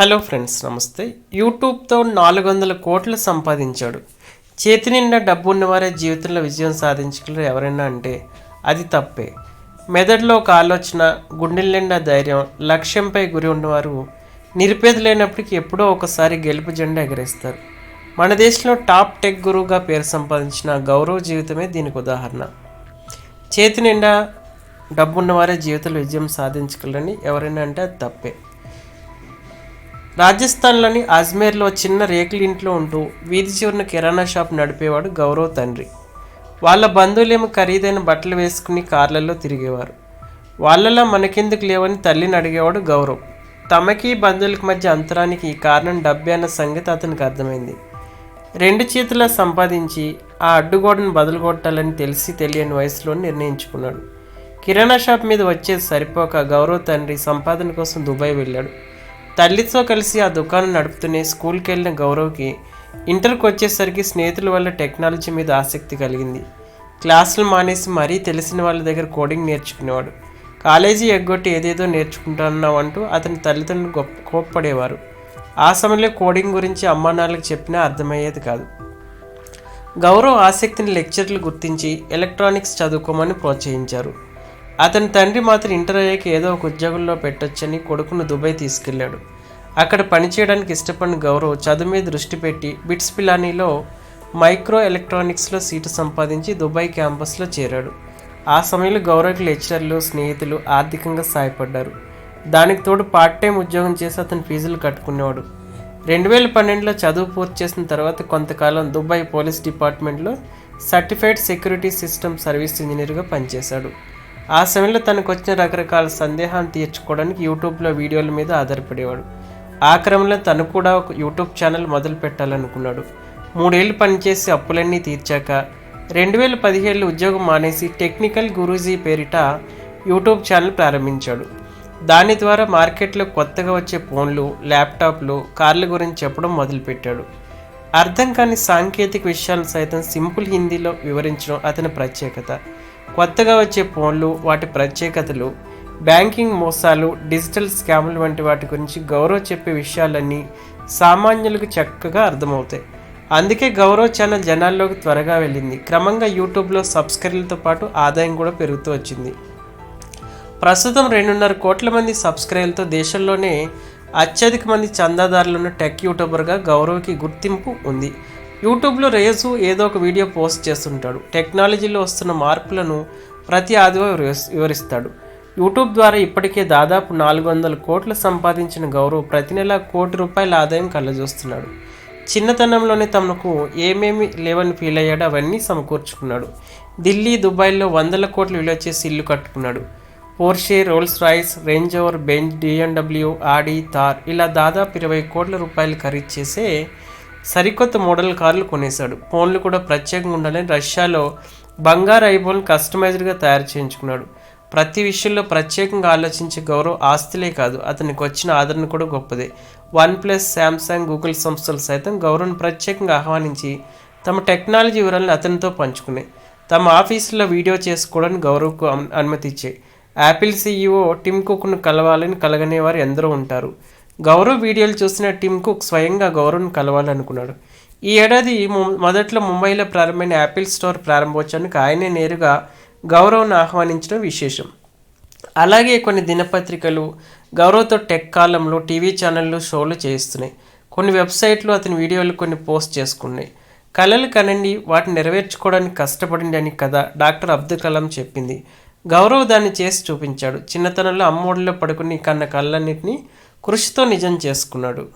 Hello friends నమస్తే. యూట్యూబ్తో నాలుగు వందల కోట్లు సంపాదించాడు. చేతి నిండా డబ్బు ఉన్నవారే జీవితంలో విజయం సాధించగలరు ఎవరైనా అంటే అది తప్పే. మెదడులో ఒక ఆలోచన గుండెల నిండా ధైర్యం లక్ష్యంపై గురి ఉన్నవారు నిరుపేదలైనప్పటికీ ఎప్పుడో ఒకసారి గెలుపు జెండా ఎగరేస్తారు. మన దేశంలో టాప్ టెక్ గురువుగా పేరు సంపాదించిన గౌరవ జీవితమే దీనికి ఉదాహరణ. చేతి నిండా డబ్బున్నవారే జీవితంలో విజయం సాధించగలరని ఎవరైనా అంటే అది తప్పే. రాజస్థాన్లోని అజ్మేర్లో చిన్న రేకుల ఇంట్లో ఉంటూ వీధి చివరిన కిరాణా షాప్ నడిపేవాడు గౌరవ్ తండ్రి. వాళ్ళ బంధువులేమో ఖరీదైన బట్టలు వేసుకుని కార్లలో తిరిగేవారు. వాళ్ళలా మనకెందుకు లేవని తల్లిని అడిగేవాడు గౌరవ్. తమకి బంధువులకి మధ్య అంతరానికి ఈ కారణం డబ్బే అన్న సంగతి అతనికి అర్థమైంది. రెండు చేతుల సంపాదించి ఆ అడ్డుగోడను బదులు కొట్టాలని తెలిసి తెలియని వయసులో నిర్ణయించుకున్నాడు. కిరాణా షాప్ మీద వచ్చేది సరిపోక గౌరవ్ తండ్రి సంపాదన కోసం దుబాయ్ వెళ్ళాడు. తల్లితో కలిసి ఆ దుకాణం నడుపుతూనే స్కూల్కి వెళ్ళిన గౌరవ్కి ఇంటర్కి వచ్చేసరికి స్నేహితుల వల్ల టెక్నాలజీ మీద ఆసక్తి కలిగింది. క్లాసులు మానేసి మరీ తెలిసిన వాళ్ళ దగ్గర కోడింగ్ నేర్చుకునేవాడు. కాలేజీ ఎగ్గొట్టి ఏదేదో నేర్చుకుంటున్నావు అంటూ అతని తల్లిదండ్రులు గొప్ప కోప్పడేవారు. ఆ సమయంలో కోడింగ్ గురించి అమ్మానాన్నలకు చెప్పినా అర్థమయ్యేది కాదు. గౌరవ్ ఆసక్తిని లెక్చర్లు గుర్తించి ఎలక్ట్రానిక్స్ చదువుకోమని ప్రోత్సహించారు. అతని తండ్రి మాత్రం ఇంటర్ అయ్యాక ఏదో ఒక ఉద్యోగంలో పెట్టొచ్చని కొడుకును దుబాయ్ తీసుకెళ్ళాడు అక్కడ పనిచేయడానికి ఇష్టపడిన గౌరవ్ చదువు మీద దృష్టి పెట్టి బిట్స్ పిలానీలో మైక్రో ఎలక్ట్రానిక్స్లో సీటు సంపాదించి దుబాయ్ క్యాంపస్లో చేరాడు. ఆ సమయంలో గౌరవ్కి లెక్చరర్లు స్నేహితులు ఆర్థికంగా సాయపడ్డారు. దానికి తోడు పార్ట్ టైం ఉద్యోగం చేసి అతని ఫీజులు కట్టుకునేవాడు. రెండు వేల పన్నెండులో చదువు పూర్తి చేసిన తర్వాత కొంతకాలం దుబాయ్ పోలీస్ డిపార్ట్మెంట్లో సర్టిఫైడ్ సెక్యూరిటీ సిస్టమ్ సర్వీస్ ఇంజనీర్గా పనిచేశాడు. ఆ సమయంలో తనకు వచ్చిన రకరకాల సందేహాలు తీర్చుకోవడానికి యూట్యూబ్లో వీడియోల మీద ఆధారపడేవాడు. ఆ క్రమంలో తను కూడా ఒక యూట్యూబ్ ఛానల్ మొదలు పెట్టాలనుకున్నాడు. మూడేళ్ళు పనిచేసి అప్పులన్నీ తీర్చాక రెండు వేల పదిహేళ్ళు ఉద్యోగం మానేసి టెక్నికల్ గురూజీ పేరిట యూట్యూబ్ ఛానల్ ప్రారంభించాడు. దాని ద్వారా మార్కెట్లో కొత్తగా వచ్చే ఫోన్లు ల్యాప్టాప్లు కార్ల గురించి చెప్పడం మొదలుపెట్టాడు. అర్థం కాని సాంకేతిక విషయాలను సైతం సింపుల్ హిందీలో వివరించడం అతని ప్రత్యేకత. కొత్తగా వచ్చే ఫోన్లు వాటి ప్రత్యేకతలు బ్యాంకింగ్ మోసాలు డిజిటల్ స్కాములు వంటి వాటి గురించి గౌరవ్ చెప్పే విషయాలన్నీ సామాన్యులకు చక్కగా అర్థమవుతాయి. అందుకే గౌరవ్ ఛానల్ జనాల్లోకి త్వరగా వెళ్ళింది. క్రమంగా యూట్యూబ్లో సబ్స్క్రైబర్లతో పాటు ఆదాయం కూడా పెరుగుతూ వచ్చింది. ప్రస్తుతం రెండున్నర కోట్ల మంది సబ్స్క్రైబర్లతో దేశంలోనే అత్యధిక మంది చందాదారులు ఉన్న టెక్ యూట్యూబర్గా గౌరవ్కి గుర్తింపు ఉంది. యూట్యూబ్లో రేసు ఏదో ఒక వీడియో పోస్ట్ చేస్తుంటాడు. టెక్నాలజీలో వస్తున్న మార్పులను ప్రతి ఆదివారం వివరిస్తాడు. యూట్యూబ్ ద్వారా ఇప్పటికే దాదాపు నాలుగు వందల కోట్లు సంపాదించిన గౌరవ్ ప్రతి నెల కోటి రూపాయల ఆదాయం కళ్ళజూస్తున్నాడు. చిన్నతనంలోనే తమకు ఏమేమి లేవని ఫీల్ అయ్యాడో అవన్నీ సమకూర్చుకున్నాడు. ఢిల్లీ దుబాయ్లో వందల కోట్లు విలువ చేసి ఇల్లు కట్టుకున్నాడు. Porsche Rolls Royce Range Rover Benz BMW Audi Thar ఇలా దాదాపు ఇరవై కోట్ల రూపాయలు ఖరీదు చేసే సరికొత్త మోడల్ కార్లు కొనేశాడు. ఫోన్లు కూడా ప్రత్యేకంగా ఉండాలని రష్యాలో బంగారు ఐఫోన్ కస్టమైజ్డ్గా తయారు చేయించుకున్నాడు. ప్రతి విషయంలో ప్రత్యేకంగా ఆలోచించే గౌరవ్ ఆస్తులే కాదు అతనికి వచ్చిన ఆదరణ కూడా గొప్పదే. వన్ ప్లస్ శాంసంగ్ గూగుల్ సంస్థలు సైతం గౌరవ్ను ప్రత్యేకంగా ఆహ్వానించి తమ టెక్నాలజీ వివరాలను అతనితో పంచుకున్నాయి. తమ ఆఫీసులో వీడియో చేసుకోవడానికి గౌరవ్కు అనుమతి ఇచ్చాయి యాపిల్ సీఈఓ టిమ్ కుక్ను కలవాలని కలగనేవారు ఎందరో ఉంటారు. గౌరవ్ వీడియోలు చూసిన టిమ్ కుక్ స్వయంగా గౌరవ్ను కలవాలనుకున్నాడు. ఈ ఏడాది మొదట్లో ముంబైలో ప్రారంభమైన యాపిల్ స్టోర్ ప్రారంభోత్సవానికి ఆయనే నేరుగా గౌరవ్ను ఆహ్వానించడం విశేషం. అలాగే కొన్ని దినపత్రికలు గౌరవ్తో టెక్ కాలంలో టీవీ ఛానళ్ళు షోలు చేయిస్తున్నాయి. కొన్ని వెబ్సైట్లు అతని వీడియోలు కొన్ని పోస్ట్ చేసుకున్నాయి. కళలు కనండి వాటిని నెరవేర్చుకోవడానికి కష్టపడండి అని కథ డాక్టర్ అబ్దుల్ కలాం చెప్పింది. గౌరవ్ దాన్ని చేసి చూపించాడు. చిన్నతనంలో అమ్మోడిలో పడుకుని కన్న కళ్ళన్నింటినీ కృషితో నిజం చేసుకున్నాడు.